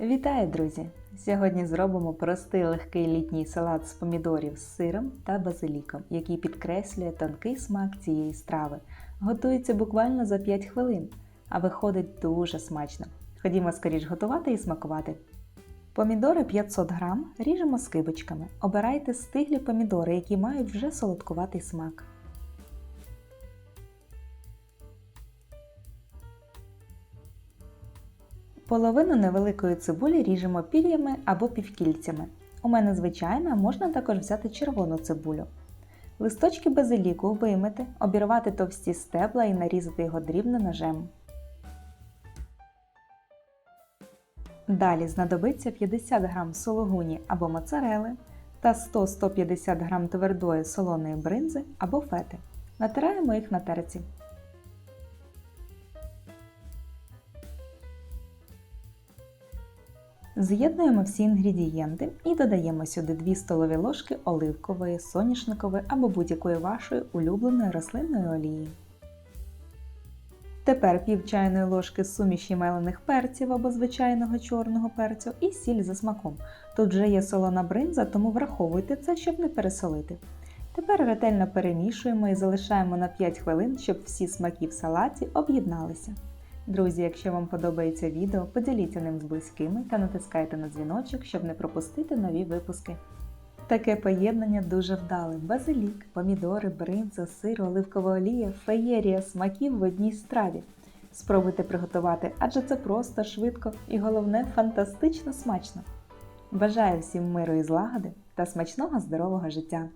Вітаю, друзі! Сьогодні зробимо простий легкий літній салат з помідорів з сиром та базиліком, який підкреслює тонкий смак цієї страви. Готується буквально за 5 хвилин, а виходить дуже смачно. Ходімо скоріш готувати і смакувати. Помідори 500 г ріжемо скибочками. Обирайте стиглі помідори, які мають вже солодкуватий смак. Половину невеликої цибулі ріжемо пір'ями або півкільцями. У мене звичайна, можна також взяти червону цибулю. Листочки базиліку вимити, обірвати товсті стебла і нарізати його дрібно ножем. Далі знадобиться 50 г сологуні або моцарели та 100-150 г твердої солоної бринзи або фети. Натираємо їх на терці. З'єднуємо всі інгредієнти і додаємо сюди 2 столові ложки оливкової, соняшникової або будь-якої вашої улюбленої рослинної олії. Тепер пів чайної ложки суміші мелених перців або звичайного чорного перцю і сіль за смаком. Тут вже є солона бринза, тому враховуйте це, щоб не пересолити. Тепер ретельно перемішуємо і залишаємо на 5 хвилин, щоб всі смаки в салаті об'єдналися. Друзі, якщо вам подобається відео, поділіться ним з близькими та натискайте на дзвіночок, щоб не пропустити нові випуски. Таке поєднання дуже вдале. Базилік, помідори, бринза, сир, оливкова олія, феєрія смаків в одній страві. Спробуйте приготувати, адже це просто, швидко і головне фантастично смачно. Бажаю всім миру і злагоди та смачного здорового життя!